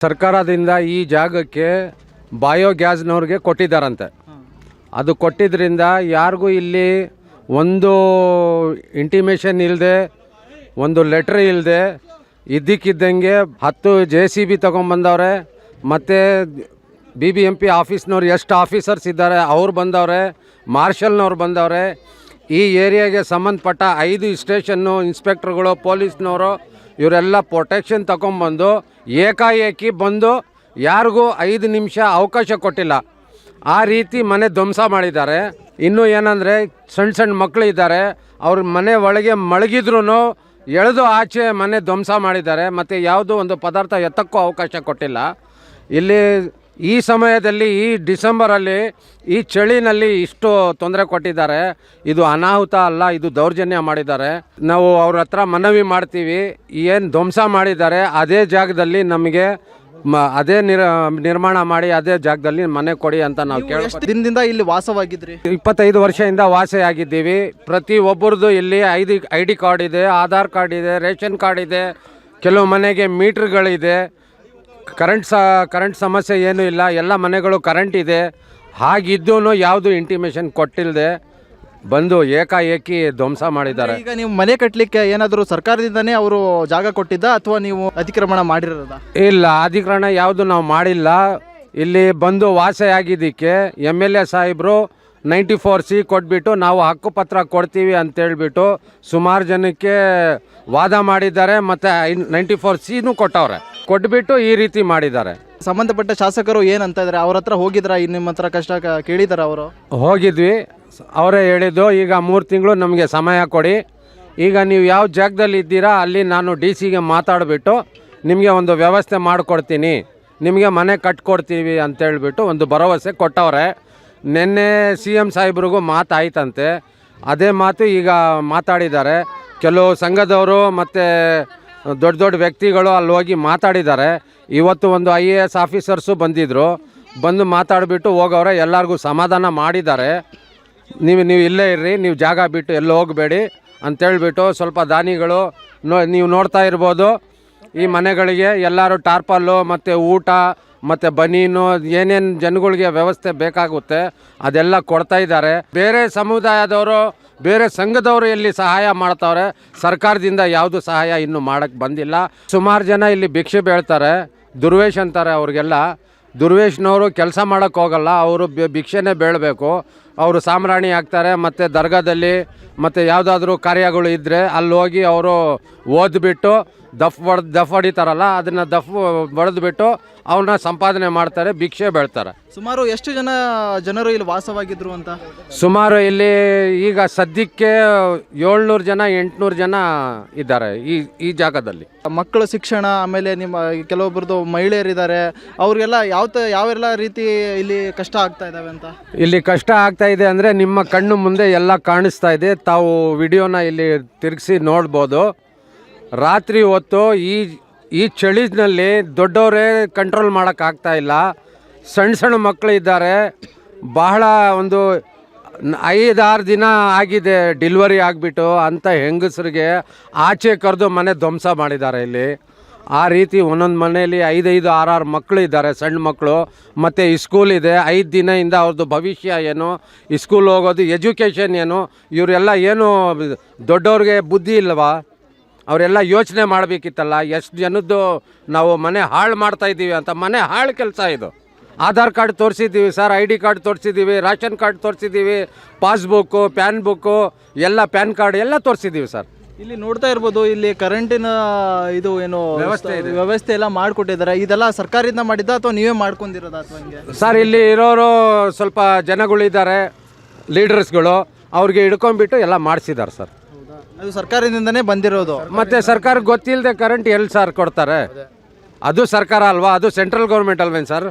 ಸರ್ಕಾರದಿಂದ ಈ ಜಾಗಕ್ಕೆ ಬಯೋಗ್ಯಾಸ್ನವ್ರಿಗೆ ಕೊಟ್ಟಿದ್ದಾರಂತೆ. ಅದು ಕೊಟ್ಟಿದ್ದರಿಂದ ಯಾರಿಗೂ ಇಲ್ಲಿ ಒಂದು ಇಂಟಿಮೇಷನ್ ಇಲ್ಲದೆ ಒಂದು ಲೆಟ್ರ್ ಇಲ್ಲದೆ ಇದ್ದಕ್ಕಿದ್ದಂಗೆ ಹತ್ತು ಜೆ ಸಿ ಬಿ ತೊಗೊಂಬಂದವ್ರೆ ಮತ್ತು ಬಿ ಬಿ ಎಂ ಪಿ ಆಫೀಸ್ನವ್ರು ಎಷ್ಟು ಆಫೀಸರ್ಸ್ ಇದ್ದಾರೆ ಅವ್ರು ಬಂದವ್ರೆ ಮಾರ್ಷಲ್ನವ್ರು ಬಂದವ್ರೆ ಈ ಏರಿಯಾಗೆ ಸಂಬಂಧಪಟ್ಟ ಐದು ಸ್ಟೇಷನ್ನು ಇನ್ಸ್ಪೆಕ್ಟ್ರ್ಗಳು ಪೊಲೀಸ್ನವರು ಇವರೆಲ್ಲ ಪ್ರೊಟೆಕ್ಷನ್ ತಗೊಂಬಂದು ಏಕಾಏಕಿ ಬಂದು ಯಾರಿಗೂ ಐದು ನಿಮಿಷ ಅವಕಾಶ ಕೊಟ್ಟಿಲ್ಲ. ಆ ರೀತಿ ಮನೆ ಧ್ವಂಸ ಮಾಡಿದ್ದಾರೆ. ಇನ್ನು ಏನಂದರೆ ಸಣ್ಣ ಸಣ್ಣ ಮಕ್ಕಳು ಇದ್ದಾರೆ ಅವ್ರ ಮನೆ ಒಳಗೆ ಮಳಗಿದ್ರೂ ಎಳೆದು ಆಚೆ ಮನೆ ಧ್ವಂಸ ಮಾಡಿದ್ದಾರೆ. ಮತ್ತು ಯಾವುದೋ ಒಂದು ಪದಾರ್ಥ ಎತ್ತಕ್ಕೂ ಅವಕಾಶ ಕೊಟ್ಟಿಲ್ಲ. ಇಲ್ಲಿ ಈ ಸಮಯದಲ್ಲಿ ಈ ಡಿಸೆಂಬರಲ್ಲಿ ಈ ಚಳಿನಲ್ಲಿ ಇಷ್ಟು ತೊಂದರೆ ಕೊಟ್ಟಿದ್ದಾರೆ. ಇದು ಅನಾಹುತ ಅಲ್ಲ ಇದು ದೌರ್ಜನ್ಯ ಮಾಡಿದ್ದಾರೆ. ನಾವು ಅವ್ರ ಹತ್ರ ಮನವಿ ಮಾಡ್ತೀವಿ. ಏನು ಧ್ವಂಸ ಮಾಡಿದ್ದಾರೆ ಅದೇ ಜಾಗದಲ್ಲಿ ನಮಗೆ ಮ ಅದೇ ನಿರ್ ನಿರ್ಮಾಣ ಮಾಡಿ ಅದೇ ಜಾಗದಲ್ಲಿ ಮನೆ ಕೊಡಿ ಅಂತ ನಾವು ಕೇಳ ಎಷ್ಟು ದಿನದಿಂದ ಇಲ್ಲಿ ವಾಸವಾಗಿದ್ರಿ? ಇಪ್ಪತ್ತೈದು ವರ್ಷದಿಂದ ವಾಸೆಯಾಗಿದ್ದೀವಿ. ಪ್ರತಿ ಒಬ್ಬರದು ಇಲ್ಲಿ ಐದು ಐ ಡಿ ಕಾರ್ಡ್ ಇದೆ ಆಧಾರ್ ಕಾರ್ಡ್ ಇದೆ ರೇಷನ್ ಕಾರ್ಡ್ ಇದೆ ಕೆಲವು ಮನೆಗೆ ಮೀಟ್ರ್ಗಳಿದೆ. ಕರೆಂಟ್ ಸ ಕರೆಂಟ್ ಸಮಸ್ಯೆ ಏನೂ ಇಲ್ಲ. ಎಲ್ಲ ಮನೆಗಳು ಕರೆಂಟ್ ಇದೆ. ಹಾಗಿದ್ದೂ ಯಾವುದು ಇಂಟಿಮೇಷನ್ ಕೊಟ್ಟಿಲ್ಲದೆ ಬಂದು ಏಕಾಏಕಿ ಧ್ವಂಸ ಮಾಡಿದ್ದಾರೆ. ಈಗ ನೀವು ಮನೆ ಕಟ್ಟಲಿಕ್ಕೆ ಏನಾದರೂ ಸರ್ಕಾರದಿಂದನೇ ಅವರು ಜಾಗ ಕೊಟ್ಟಿದ್ದ ಅಥವಾ ನೀವು ಅತಿಕ್ರಮಣ ಮಾಡಿರೋದ? ಇಲ್ಲ ಅಧಿಕರಣ ಯಾವುದು ನಾವು ಮಾಡಿಲ್ಲ. ಇಲ್ಲಿ ಬಂದು ವಾಸೆಯಾಗಿದ್ದಕ್ಕೆ ಎಂ ಎಲ್ ಎ ಸಾಹೇಬರು ನೈಂಟಿ ಫೋರ್ ಸಿ ಕೊಟ್ಬಿಟ್ಟು ನಾವು ಹಕ್ಕುಪತ್ರ ಕೊಡ್ತೀವಿ ಅಂತೇಳ್ಬಿಟ್ಟು ಸುಮಾರು ಜನಕ್ಕೆ ವಾದ ಮಾಡಿದ್ದಾರೆ ಮತ್ತು ನೈಂಟಿ ಫೋರ್ ಸಿನೂ ಕೊಟ್ಟವ್ರೆ. ಕೊಟ್ಬಿಟ್ಟು ಈ ರೀತಿ ಮಾಡಿದ್ದಾರೆ. ಸಂಬಂಧಪಟ್ಟ ಶಾಸಕರು ಏನಂತ ಇದ್ದಾರೆ ಅವ್ರ ಹತ್ರ ಹೋಗಿದ್ರ? ನಿಮ್ಮ ಹತ್ರ ಕಷ್ಟ ಕೇಳಿದಾರೆ ಅವರು? ಹೋಗಿದ್ವಿ. ಅವರೇ ಹೇಳಿದ್ದು ಈಗ ಮೂರು ತಿಂಗಳು ನಮಗೆ ಸಮಯ ಕೊಡಿ. ಈಗ ನೀವು ಯಾವ ಜಾಗದಲ್ಲಿ ಇದ್ದೀರಾ ಅಲ್ಲಿ ನಾನು ಡಿ ಸಿಗೆ ಮಾತಾಡಿಬಿಟ್ಟು ನಿಮಗೆ ಒಂದು ವ್ಯವಸ್ಥೆ ಮಾಡಿಕೊಡ್ತೀನಿ. ನಿಮಗೆ ಮನೆ ಕಟ್ಕೊಡ್ತೀವಿ ಅಂತೇಳ್ಬಿಟ್ಟು ಒಂದು ಭರವಸೆ ಕೊಟ್ಟವ್ರೆ. ನಿನ್ನೆ ಸಿ ಎಂ ಸಾಹೇಬ್ರಿಗೂ ಮಾತಾಯ್ತಂತೆ. ಅದೇ ಮಾತು ಈಗ ಮಾತಾಡಿದ್ದಾರೆ. ಕೆಲವು ಸಂಘದವರು ಮತ್ತು ದೊಡ್ಡ ದೊಡ್ಡ ವ್ಯಕ್ತಿಗಳು ಅಲ್ಲಿ ಹೋಗಿ ಮಾತಾಡಿದ್ದಾರೆ. ಇವತ್ತು ಒಂದು ಐ ಎ ಎಸ್ ಆಫೀಸರ್ಸು ಬಂದಿದ್ದರು ಬಂದು ಮಾತಾಡಿಬಿಟ್ಟು ಹೋಗೋರೆ ಎಲ್ಲರಿಗೂ ಸಮಾಧಾನ ಮಾಡಿದ್ದಾರೆ. ನೀವು ನೀವು ಇಲ್ಲೇ ಇರ್ರಿ, ನೀವು ಜಾಗ ಬಿಟ್ಟು ಎಲ್ಲೂ ಹೋಗಬೇಡಿ ಅಂತೇಳಿಬಿಟ್ಟು ಸ್ವಲ್ಪ ದಾನಿಗಳು ನೋ, ನೀವು ನೋಡ್ತಾ ಇರ್ಬೋದು. ಈ ಮನೆಗಳಿಗೆ ಎಲ್ಲರೂ ಟಾರ್ಪಲ್ಲು ಮತ್ತು ಊಟ ಮತ್ತು ಬನೀನು, ಏನೇನು ಜನಗಳಿಗೆ ವ್ಯವಸ್ಥೆ ಬೇಕಾಗುತ್ತೆ, ಅದೆಲ್ಲ ಕೊಡ್ತಾ ಇದ್ದಾರೆ. ಬೇರೆ ಸಮುದಾಯದವರು, ಬೇರೆ ಸಂಘದವರು ಇಲ್ಲಿ ಸಹಾಯ ಮಾಡ್ತಾವ್ರೆ, ಸರ್ಕಾರದಿಂದ ಯಾವುದು ಸಹಾಯ ಇನ್ನೂ ಮಾಡೋಕ್ಕೆ ಬಂದಿಲ್ಲ. ಸುಮಾರು ಜನ ಇಲ್ಲಿ ಭಿಕ್ಷೆ ಬೇಳ್ತಾರೆ, ದುರ್ವೇಶ್ ಅಂತಾರೆ ಅವ್ರಿಗೆಲ್ಲ. ದುರ್ವೇಶ್ನವರು ಕೆಲಸ ಮಾಡೋಕ್ಕೋಗಲ್ಲ ಅವರು ಭಿಕ್ಷೆನೇ ಬೇಳಬೇಕು. ಅವರು ಸಾಮ್ರಾಣಿ ಆಗ್ತಾರೆ ಮತ್ತು ದರ್ಗಾದಲ್ಲಿ ಮತ್ತು ಯಾವುದಾದ್ರೂ ಕಾರ್ಯಗಳು ಇದ್ದರೆ ಅಲ್ಲಿ ಹೋಗಿ ಅವರು ಓದ್ಬಿಟ್ಟು ದಫ್ ಬಡ್ ದಫ್ ಹೊಡಿತಾರಲ್ಲ ಅದನ್ನು ದಫ್ ಬಡಿದ್ಬಿಟ್ಟು ಅವನ್ನ ಸಂಪಾದನೆ ಮಾಡ್ತಾರೆ ಭಿಕ್ಷೆ ಬೆಳ್ತಾರೆ ಸುಮಾರು ಎಷ್ಟು ಜನ ಜನರು ಇಲ್ಲಿ ವಾಸವಾಗಿದ್ರು ಅಂತ? ಸುಮಾರು ಇಲ್ಲಿ ಈಗ ಸದ್ಯಕ್ಕೆ ಏಳ್ನೂರು ಜನ ಎಂಟುನೂರು ಜನ ಇದ್ದಾರೆ ಈ ಈ ಜಾಗದಲ್ಲಿ. ಮಕ್ಕಳ ಶಿಕ್ಷಣ ಆಮೇಲೆ ನಿಮ್ಮ ಕೆಲವೊಬ್ಬರದು ಮಹಿಳೆಯರಿದ್ದಾರೆ ಅವರಿಗೆಲ್ಲ ಯಾವ ಯಾವೆಲ್ಲ ರೀತಿ ಇಲ್ಲಿ ಕಷ್ಟ ಆಗ್ತಾ ಇದಾವೆ ಅಂತ? ಇಲ್ಲಿ ಕಷ್ಟ ಆಗ್ತಾ ಇದೆ ಅಂದರೆ ನಿಮ್ಮ ಕಣ್ಣು ಮುಂದೆ ಎಲ್ಲ ಕಾಣಿಸ್ತಾ ಇದೆ. ತಾವು ವಿಡಿಯೋನ ಇಲ್ಲಿ ತಿರುಗಿಸಿ ನೋಡ್ಬೋದು. ರಾತ್ರಿ ಹೊತ್ತು ಈ ಈ ಚಳಿನಲ್ಲಿ ದೊಡ್ಡವರೇ ಕಂಟ್ರೋಲ್ ಮಾಡೋಕ್ಕಾಗ್ತಾ ಇಲ್ಲ. ಸಣ್ಣ ಸಣ್ಣ ಮಕ್ಕಳು ಇದ್ದಾರೆ. ಬಹಳ ಒಂದು ಐದಾರು ದಿನ ಆಗಿದೆ ಡಿಲ್ವರಿ ಆಗಿಬಿಟ್ಟು ಅಂಥ ಹೆಂಗಸರಿಗೆ ಆಚೆ ಕರೆದು ಮನೆ ಧ್ವಂಸ ಮಾಡಿದ್ದಾರೆ ಇಲ್ಲಿ. ಆ ರೀತಿ ಒಂದೊಂದು ಮನೆಯಲ್ಲಿ ಐದೈದು, ಆರಾರು ಮಕ್ಕಳು ಇದ್ದಾರೆ ಸಣ್ಣ ಮಕ್ಕಳು ಮತ್ತು ಸ್ಕೂಲ್ ಇದೆ. ಐದು ದಿನದಿಂದ ಅವ್ರದ್ದು ಭವಿಷ್ಯ ಏನು? ಸ್ಕೂಲ್ ಹೋಗೋದು ಎಜುಕೇಷನ್ ಏನು? ಇವರೆಲ್ಲ ಏನು ದೊಡ್ಡವ್ರಿಗೆ ಬುದ್ಧಿ ಇಲ್ವಾ? ಅವರೆಲ್ಲ ಯೋಚನೆ ಮಾಡಬೇಕಿತ್ತಲ್ಲ? ಎಷ್ಟು ಜನದ್ದು ನಾವು ಮನೆ ಹಾಳು ಮಾಡ್ತಾ ಇದ್ದೀವಿ ಅಂತ. ಮನೆ ಹಾಳು ಕೆಲಸ ಇದು. ಆಧಾರ್ ಕಾರ್ಡ್ ತೋರಿಸಿದ್ದೀವಿ ಸರ್, ಐ ಡಿ ಕಾರ್ಡ್ ತೋರಿಸಿದ್ದೀವಿ ರೇಷನ್ ಕಾರ್ಡ್ ತೋರಿಸಿದ್ದೀವಿ, ಪಾಸ್ಬುಕ್ಕು, ಪ್ಯಾನ್ ಬುಕ್ಕು, ಎಲ್ಲ ಪ್ಯಾನ್ ಕಾರ್ಡ್ ಎಲ್ಲ ತೋರಿಸಿದ್ದೀವಿ ಸರ್. ಇಲ್ಲಿ ನೋಡ್ತಾ ಇರ್ಬೋದು ಇಲ್ಲಿ ಕರೆಂಟಿನ ಇದು ಏನು ವ್ಯವಸ್ಥೆ ವ್ಯವಸ್ಥೆ ಎಲ್ಲ ಮಾಡಿಕೊಟ್ಟಿದ್ದಾರೆ. ಇದೆಲ್ಲ ಸರ್ಕಾರದಿಂದ ಮಾಡಿದ್ದ ಅಥವಾ ನೀವೇ ಮಾಡ್ಕೊಂಡಿರೋದ ಅಥವಾ ಹಿಂಗೆ? ಸರ್ ಇಲ್ಲಿ ಇರೋರು ಸ್ವಲ್ಪ ಜನಗಳಿದ್ದಾರೆ ಲೀಡರ್ಸ್ಗಳು ಅವ್ರಿಗೆ ಹಿಡ್ಕೊಂಡ್ಬಿಟ್ಟು ಎಲ್ಲ ಮಾಡಿಸಿದ್ದಾರೆ ಸರ್. ಅದು ಸರ್ಕಾರದಿಂದನೇ ಬಂದಿರೋದು. ಮತ್ತೆ ಸರ್ಕಾರಕ್ಕೆ ಗೊತ್ತಿಲ್ಲದೆ ಕರೆಂಟ್ ಎಲ್ಲಿ ಸರ್ ಕೊಡ್ತಾರೆ? ಅದು ಸರ್ಕಾರ ಅಲ್ವಾ? ಅದು ಸೆಂಟ್ರಲ್ ಗೌರ್ಮೆಂಟ್ ಅಲ್ವೇನು ಸರ್?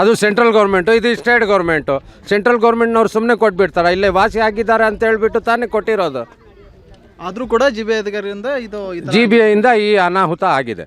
ಅದು ಸೆಂಟ್ರಲ್ ಗೌರ್ಮೆಂಟು ಇದು ಸ್ಟೇಟ್ ಗೌರ್ಮೆಂಟು ಸೆಂಟ್ರಲ್ ಗೌರ್ಮೆಂಟ್ನವ್ರು ಸುಮ್ಮನೆ ಕೊಟ್ಬಿಡ್ತಾರೆ. ಇಲ್ಲೇ ವಾಸಿ ಆಗಿದ್ದಾರೆ ಅಂತ ಹೇಳ್ಬಿಟ್ಟು ತಾನೇ ಕೊಟ್ಟಿರೋದು. ಆದ್ರೂ ಕೂಡ ಜಿ ಬಿ ಅಧಿಕಾರಿಯಿಂದ ಇದು ಜಿ ಬಿ ಈ ಅನಾಹುತ ಆಗಿದೆ.